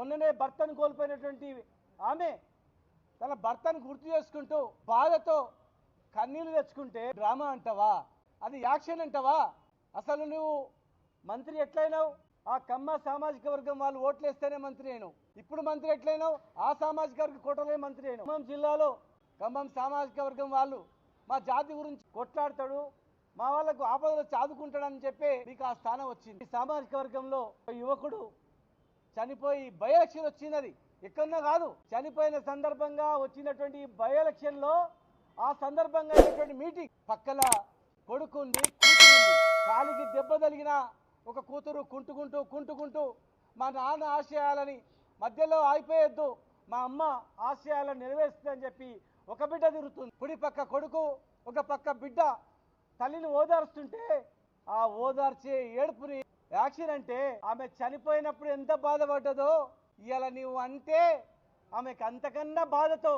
మొన్ననే భర్తను కోల్పోయినటువంటి ఆమె తన భర్తను గుర్తు చేసుకుంటూ బాధతో కన్నీళ్ళు తెచ్చుకుంటే డ్రామా అంటావా? అది యాక్షన్ అంటావా? అసలు నువ్వు మంత్రి ఎట్లయినావు? ఆ కమ్మ సామాజిక వర్గం వాళ్ళు ఓట్లేస్తేనే మంత్రి అయినావు. ఇప్పుడు మంత్రి ఎట్లయినావు? ఆ సామాజిక వర్గ కోటలే మంత్రి అయినావు. ఖమ్మం జిల్లాలో ఖమ్మం సామాజిక వర్గం వాళ్ళు మా జాతి గురించి కొట్లాడతాడు మా వాళ్ళకు ఆపదలో చాదుకుంటాడని చెప్పి మీకు ఆ స్థానం వచ్చింది. సామాజిక వర్గంలో యువకుడు చనిపోయి బై ఎలక్షన్ వచ్చినది ఎక్కడన్నా కాదు. చనిపోయిన సందర్భంగా వచ్చినటువంటి బై ఎలక్షన్లో ఆ సందర్భంగా అయినటువంటి మీటింగ్ పక్కల కొడుకుంది కూతురుంది. కాలికి దెబ్బ తగిలిన ఒక కూతురు కుంటుకుంటూ కుంటుకుంటూ మా నాన్న ఆశయాలని మధ్యలో ఆగిపోయొద్దు. మా అమ్మ ఆశయాలను నెరవేరుస్తుందని చెప్పి ఒక బిడ్డ తిరుగుతుంది. కుడి పక్క కొడుకు ఒక పక్క బిడ్డ తల్లిని ఓదారుస్తుంటే ఆ ఓదార్చే ఏడుపుని యాక్షన్ అంటే ఆమె చనిపోయినప్పుడు ఎంత బాధపడ్డదో ఇవాళ నీవు అంటే ఆమెకు అంతకన్నా బాధతో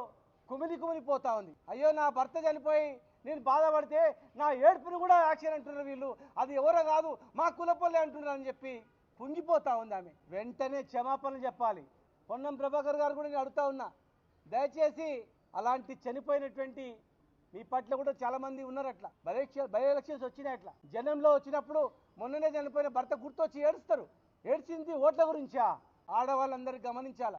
కుమిలి కుమిలిపోతా ఉంది. అయ్యో నా భర్త చనిపోయి నేను బాధపడితే నా ఏడుపుని కూడా యాక్షన్ అంటున్నారు వీళ్ళు. అది ఎవరో కాదు మా కులపల్లి అంటున్నారు అని చెప్పి కుంగిపోతా ఉంది ఆమె. వెంటనే క్షమాపణ చెప్పాలి. పొన్నం ప్రభాకర్ గారు కూడా నేను అడుగుతా ఉన్నా. దయచేసి అలాంటి చనిపోయినటువంటి మీ పట్ల కూడా చాలా మంది ఉన్నారు అట్లా. బై బై ఎలక్షన్స్ వచ్చినాయి అట్లా. జనంలో వచ్చినప్పుడు మొన్ననే చనిపోయిన భర్త గుర్తొచ్చి ఏడుస్తారు. ఏడ్చింది ఓట్ల గురించా? ఆడవాళ్ళందరూ గమనించాల?